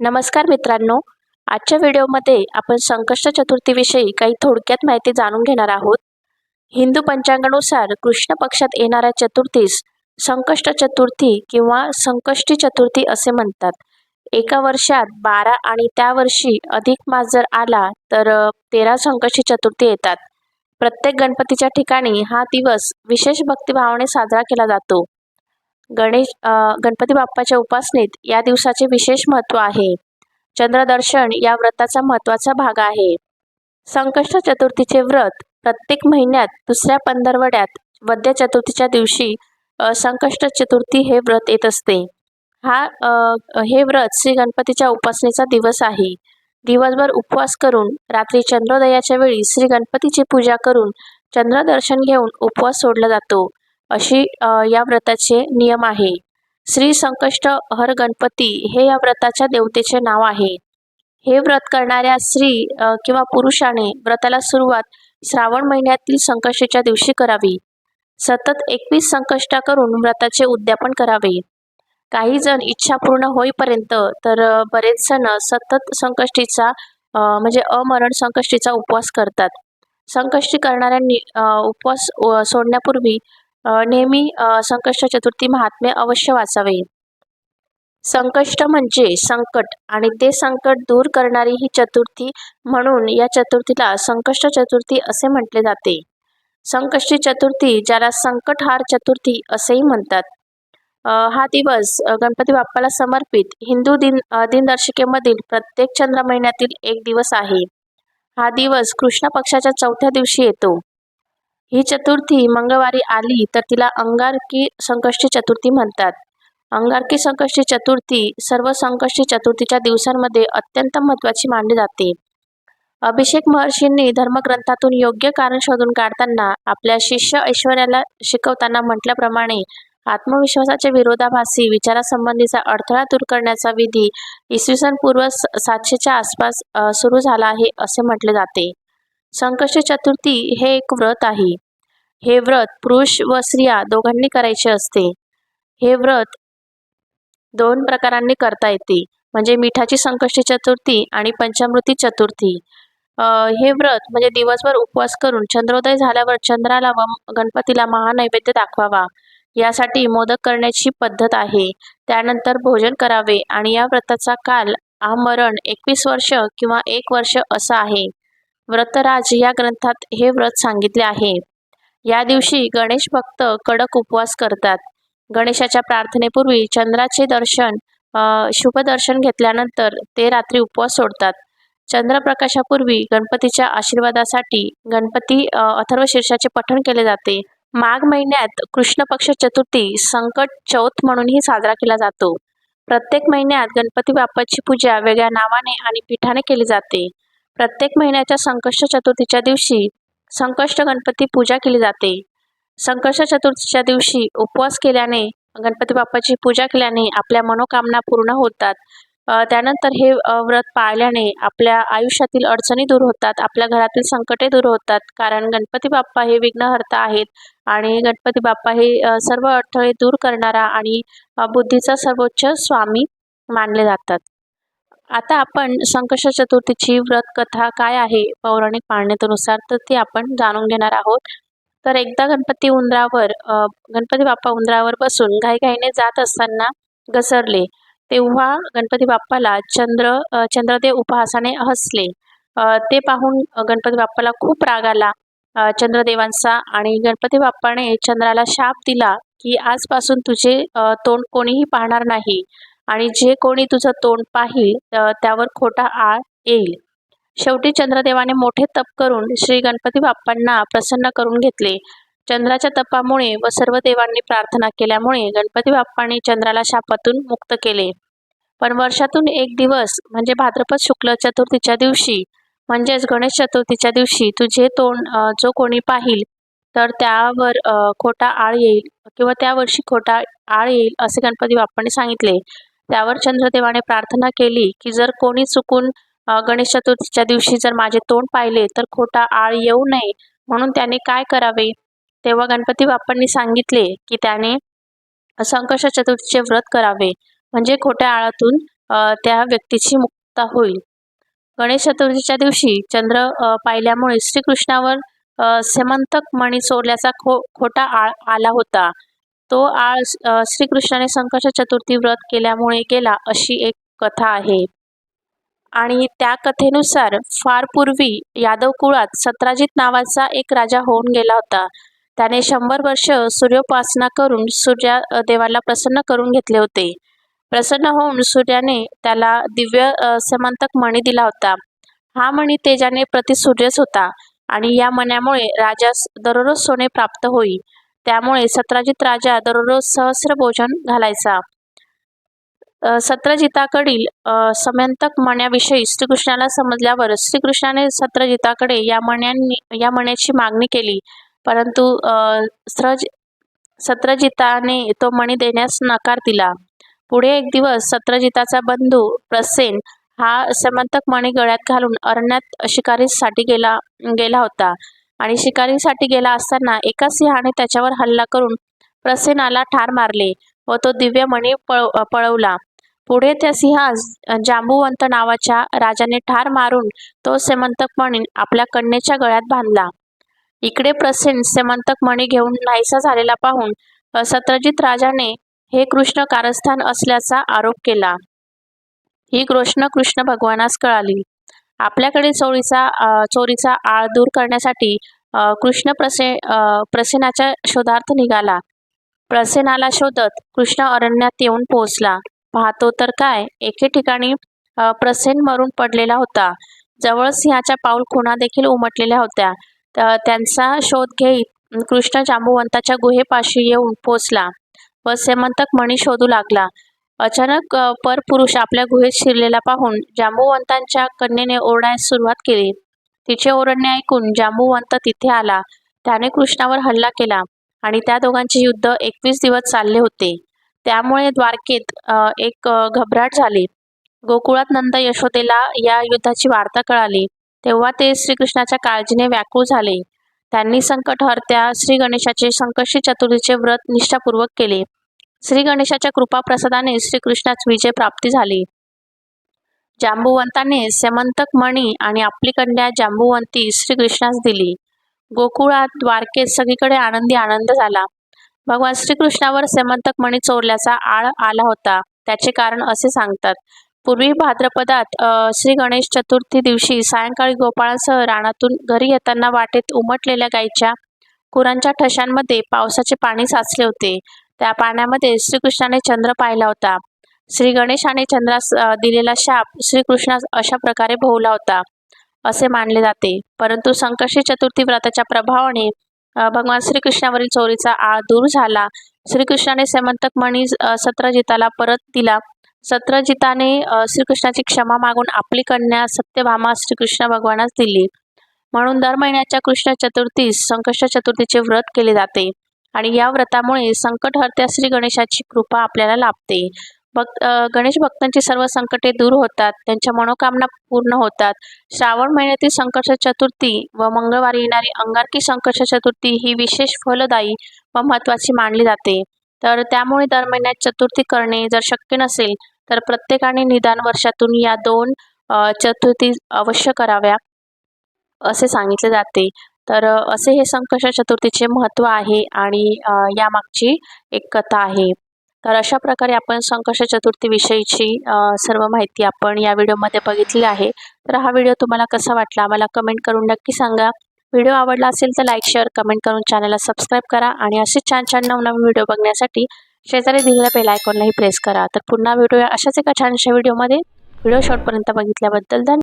नमस्कार मित्रांनो. आजच्या व्हिडिओमध्ये आपण संकष्ट चतुर्थीविषयी काही थोडक्यात माहिती जाणून घेणार आहोत. हिंदू पंचांगानुसार कृष्ण पक्षात येणाऱ्या चतुर्थीस संकष्ट चतुर्थी किंवा संकष्टी चतुर्थी असे म्हणतात. एका वर्षात बारा आणि त्या वर्षी अधिक मास जर आला तर तेरा संकष्टी चतुर्थी येतात. प्रत्येक गणपतीच्या ठिकाणी हा दिवस विशेष भक्तिभावाने साजरा केला जातो. गणेश गणपती बाप्पाच्या उपासनेत या दिवसाचे विशेष महत्त्व आहे. चंद्रदर्शन या व्रताचा महत्त्वाचा भाग आहे. संकष्ट चतुर्थीचे व्रत प्रत्येक महिन्यात दुसऱ्या पंधरवड्यात वद्य चतुर्थीच्या दिवशी संकष्ट चतुर्थी हे व्रत येत असते. हा हे व्रत श्री गणपतीच्या उपासनेचा दिवस आहे. दिवसभर उपवास करून रात्री चंद्रोदयाच्या वेळी श्री गणपतीची पूजा करून चंद्रदर्शन घेऊन उपवास सोडला जातो. अशी या व्रताचे नियम आहे. श्री संकष्ट हर गणपती हे या व्रताच्या देवतेचे नाव आहे. हे व्रत करणाऱ्या स्त्री किंवा पुरुषाने व्रताला सुरुवात श्रावण महिन्यातील संकष्टीच्या दिवशी करावी. सतत एकवीस संकष्टा करून व्रताचे उद्यापन करावे. काही जण इच्छा पूर्ण होईपर्यंत तर बरेच जण सतत संकष्टीचा म्हणजे अमरण संकष्टीचा उपवास करतात. संकष्टी करणाऱ्यांनी उपवास सोडण्यापूर्वी नेहमी संकष्ट चतुर्थी महात्म्य अवश्य वाचावे. संकष्ट म्हणजे संकट आणि ते संकट दूर करणारी ही चतुर्थी म्हणून या चतुर्थीला संकष्ट चतुर्थी असे म्हटले जाते. संकष्टी चतुर्थी ज्याला संकटहार चतुर्थी असेही म्हणतात. हा दिवस गणपती बाप्पाला समर्पित हिंदू दिन दिनदर्शिकेमधील प्रत्येक चंद्र महिन्यातील एक दिवस आहे. हा दिवस कृष्ण पक्षाच्या चौथ्या दिवशी येतो. ही चतुर्थी मंगळवारी आली तर तिला अंगारकी संकष्टी चतुर्थी म्हणतात. अंगारकी संकष्टी चतुर्थी सर्व संकष्टी चतुर्थीच्या दिवसांमध्ये अत्यंत महत्त्वाची मानली जाते. अभिषेक महर्षींनी धर्मग्रंथातून योग्य कारण शोधून काढताना आपल्या शिष्य ऐश्वर्याला शिकवताना म्हटल्याप्रमाणे आत्मविश्वासाच्या विरोधाभासी विचारासंबंधीचा अडथळा दूर करण्याचा विधी इसवी सन पूर्व स- सातशेच्या आसपास सुरू झाला आहे असे म्हटले जाते. संकष्ट चतुर्थी हे एक व्रत आहे. हे व्रत पुरुष व स्त्रिया दोघांनी करायचे असते. हे व्रत दोन प्रकारांनी करता येते. म्हणजे मिठाची संकष्टी चतुर्थी आणि पंचामृती चतुर्थी. हे व्रत म्हणजे दिवसभर उपवास करून चंद्रोदय झाल्यावर चंद्राला व गणपतीला महानैवेद्य दाखवावा. यासाठी मोदक करण्याची पद्धत आहे. त्यानंतर भोजन करावे आणि या व्रताचा काल आमरण एकवीस वर्ष किंवा एक वर्ष असा आहे. व्रतराज या ग्रंथात हे व्रत सांगितले आहे. या दिवशी गणेश भक्त कडक उपवास करतात. गणेशाच्या प्रार्थनेपूर्वी चंद्राचे दर्शन शुभदर्शन घेतल्यानंतर ते रात्री उपवास सोडतात. चंद्रप्रकाशापूर्वी गणपतीच्या आशीर्वादासाठी गणपती अथर्व अथर्वशीर्षाचे पठण केले जाते. माघ महिन्यात कृष्ण पक्ष चतुर्थी संकट चौथ म्हणूनही साजरा केला जातो. प्रत्येक महिन्यात गणपती बाप्पाची पूजा वेगळ्या नावाने आणि पीठाने केली जाते. प्रत्येक महिन्याच्या संकष्ट चतुर्थीच्या दिवशी संकष्ट गणपती पूजा केली जाते. संकष्ट चतुर्थीच्या दिवशी उपवास केल्याने गणपती बाप्पाची पूजा केल्याने आपल्या मनोकामना पूर्ण होतात. त्यानंतर हे व्रत पाळल्याने आपल्या आयुष्यातील अडचणी दूर होतात आपल्या घरातील संकटे दूर होतात. कारण गणपती बाप्पा हे विघ्नहर्ता आहेत आणि गणपती बाप्पा हे सर्व अडथळे दूर करणारा आणि बुद्धीचा सर्वोच्च स्वामी मानले जातात. आता आपण संकष चतुर्थीची व्रत कथा काय आहे पौराणिक मान्यतेनुसार तर ती आपण जाणून घेणार आहोत. तर एकदा गणपती उंदरावर गणपती बाप्पा उंदरावर बसून घाईघाईने जात असताना घसरले तेव्हा गणपती बाप्पाला चंद्र चंद्रदेव उपहासाने हसले. ते पाहून गणपती बाप्पाला खूप राग आला. चंद्रदेवांचा आणि गणपती बाप्पाने चंद्राला शाप दिला की आजपासून तुझे तोंड कोणीही पाहणार नाही. आणि जे कोणी तुझं तोंड पाहिल त्यावर खोटा आळ येईल. शेवटी चंद्रदेवाने मोठे तप करून श्री गणपती बाप्पांना प्रसन्न करून घेतले. चंद्राच्या तपामुळे व सर्व देवांनी प्रार्थना केल्यामुळे गणपती बाप्पांनी चंद्राला शापातून मुक्त केले. पण वर्षातून एक दिवस म्हणजे भाद्रपद शुक्ल चतुर्थीच्या दिवशी म्हणजेच गणेश चतुर्थीच्या दिवशी तुझे तोंड जो कोणी पाहिल तर त्यावर खोटा आळ येईल किंवा त्या वर्षी खोटा आळ येईल असे गणपती बाप्पांनी सांगितले. त्यावर चंद्रदेवाने प्रार्थना केली की जर कोणी चुकून गणेश चतुर्थीच्या दिवशी जर माझे तोंड पाहिले तर खोटा आळ येऊ नये. म्हणून त्याने काय करावे? तेव्हा गणपती बाप्पांनी सांगितले की त्याने संकष्ट चतुर्थीचे व्रत करावे. म्हणजे खोट्या आळातून त्या व्यक्तीची मुक्ता होईल. गणेश चतुर्थीच्या दिवशी चंद्र पाहिल्यामुळे श्रीकृष्णावर समंतक सेमंतक मणी चोरल्याचा खो खोटा आळ आला होता. तो आळ श्रीकृष्णाने संकट चतुर्थी व्रत केल्यामुळे गेला अशी एक कथा आहे. आणि त्या कथेनुसार फार पूर्वी यादव कुळात सत्राजित नावाचा एक राजा होऊन गेला होता. त्याने शंभर वर्ष सूर्योपासना करून सूर्या देवाला प्रसन्न करून घेतले होते. प्रसन्न होऊन सूर्याने त्याला दिव्य समांतक समंतक मणी दिला होता. हा मणी तेजाने प्रतिसूर्यच होता आणि या मण्यामुळे राजास दररोज सोने प्राप्त होई. त्यामुळे सत्राजित राजा दररोज सहस्र भोजन घालायचा. सत्रजिताकडील अ, समंतक मण्याविषयी श्रीकृष्णाला समजल्यावर श्रीकृष्णाने सत्रजिताकडे या मण्यांनी या मण्याची मागणी केली. परंतु अ, सत्रजिताने तो मणी देण्यास नकार दिला. पुढे एक दिवस सत्रजिताचा बंधू प्रसेन हा समंतक मणी गळ्यात घालून अरण्यात शिकारीसाठी गेला गेला होता. आणि शिकारीसाठी गेला असताना एका सिंहाने त्याच्यावर हल्ला करून प्रसेनाला ठार मारले व तो दिव्य मणी पळ पळवला. पुढे त्या सिंहास जांबुवंत नावाच्या राजाने ठार मारून तो सेमंतक मणी आपल्या कन्येच्या गळ्यात बांधला. इकडे प्रसेन सेमंतक मणी घेऊन नाहीसा झालेला पाहून सत्रजित राजाने हे कृष्ण कारस्थान असल्याचा आरोप केला. ही कृष्ण कृष्ण भगवानास कळाली. आपल्याकडे चोरीचा चोरीचा आळ दूर करण्यासाठी कृष्ण प्रसे प्रसेनाच्या शोधार्थ निघाला. प्रसेनाला शोधत कृष्ण अरण्यात येऊन पोहोचला. पाहतो तर काय एके ठिकाणी प्रसेन मरून पडलेला होता. जवळ सिंहाच्या पाऊल खुणा देखील उमटलेल्या होत्या. त्यांचा शोध घेत कृष्ण जांबुवंताच्या गुहेपाशी येऊन पोचला व सेमंतक मणी शोधू लागला. अचानक परपुरुष आपल्या गुहेत शिरलेला पाहून जांबुवंतांच्या कन्येने ओरडायस सुरुवात केली. तिचे ओरडणे ऐकून जांबुवंत तिथे आला. त्याने कृष्णावर हल्ला केला आणि त्या दोघांचे युद्ध एकवीस दिवस चालले होते. त्यामुळे द्वारकेत एक घबराट झाली. गोकुळात नंद यशोदेला या युद्धाची वार्ता कळाली. तेव्हा ते श्रीकृष्णाच्या काळजीने व्याकुळ झाले. त्यांनी संकटहर्त्या श्री गणेशाचे संकष्टी चतुर्थीचे व्रत निष्ठापूर्वक केले. श्री गणेशाच्या कृपा प्रसादाने श्रीकृष्णास विजय प्राप्ती झाली. जांबुवंताने समंतक मणी आणि आपली कन्या जांबुवंती श्रीकृष्णास दिली. गोकुळात द्वारकेत सगळीकडे आनंदी आनंद झाला. भगवान श्रीकृष्णावर समंतक मणी चोरल्याचा आळ आला होता. त्याचे कारण असे सांगतात. पूर्वी भाद्रपदात श्री गणेश चतुर्थी दिवशी सायंकाळी गोपाळांसह रानातून घरी येताना वाटेत उमटलेल्या गायीच्या कुरांच्या ठशांमध्ये पावसाचे पाणी साचले होते. त्या पाण्यामध्ये श्रीकृष्णाने चंद्र पाहिला होता. श्री गणेशाने चंद्रास दिलेला शाप श्रीकृष्णास अशा प्रकारे भोवला होता असे मानले जाते. परंतु संकष्टी चतुर्थी व्रताच्या प्रभावाने भगवान श्रीकृष्णावरील चोरीचा आळ दूर झाला. श्रीकृष्णाने सेमंतक मणी सत्रजिताला परत दिला. सत्रजिताने श्रीकृष्णाची क्षमा मागून आपली कन्या सत्यभामा श्रीकृष्ण भगवानास दिली. म्हणून दर महिन्याच्या कृष्ण चतुर्थीस संकष्ट चतुर्थीचे व्रत केले जाते. आणि या व्रतामुळे संकटहर्त्या श्री गणेशाची कृपा आपल्याला लाभते. भक्त गणेश भक्तांची सर्व संकटे दूर होतात. त्यांच्या मनोकामना पूर्ण होतात. श्रावण महिन्यातील संकर्ष चतुर्थी व मंगळवारी येणारी अंगारकी संकर्ष चतुर्थी ही विशेष फलदायी व महत्त्वाची मानली जाते. तर त्यामुळे दर महिन्यात चतुर्थी करणे जर शक्य नसेल तर प्रत्येकाने निदान वर्षातून या दोन चतुर्थी अवश्य कराव्या असे सांगितले जाते. तर असे हे संकष चतुर्थीचे महत्त्व आहे आणि यामागची एक कथा आहे. तर अशा प्रकारे आपण संकष चतुर्थीविषयीची सर्व माहिती आपण या व्हिडिओमध्ये बघितली आहे. तर हा व्हिडिओ तुम्हाला कसा वाटला आम्हाला कमेंट करून नक्की सांगा. व्हिडिओ आवडला असेल तर लाईक शेअर कमेंट करून चॅनलला सबस्क्राईब करा आणि असेच छान छान नवनवीन व्हिडिओ बघण्यासाठी शेजारी दिलेल्या बेल आयकॉनलाही प्रेस करा. तर पुन्हा व्हिडिओ अशाच एका छानशा व्हिडिओमध्ये. व्हिडिओ शॉर्टपर्यंत बघितल्याबद्दल धन्यवाद.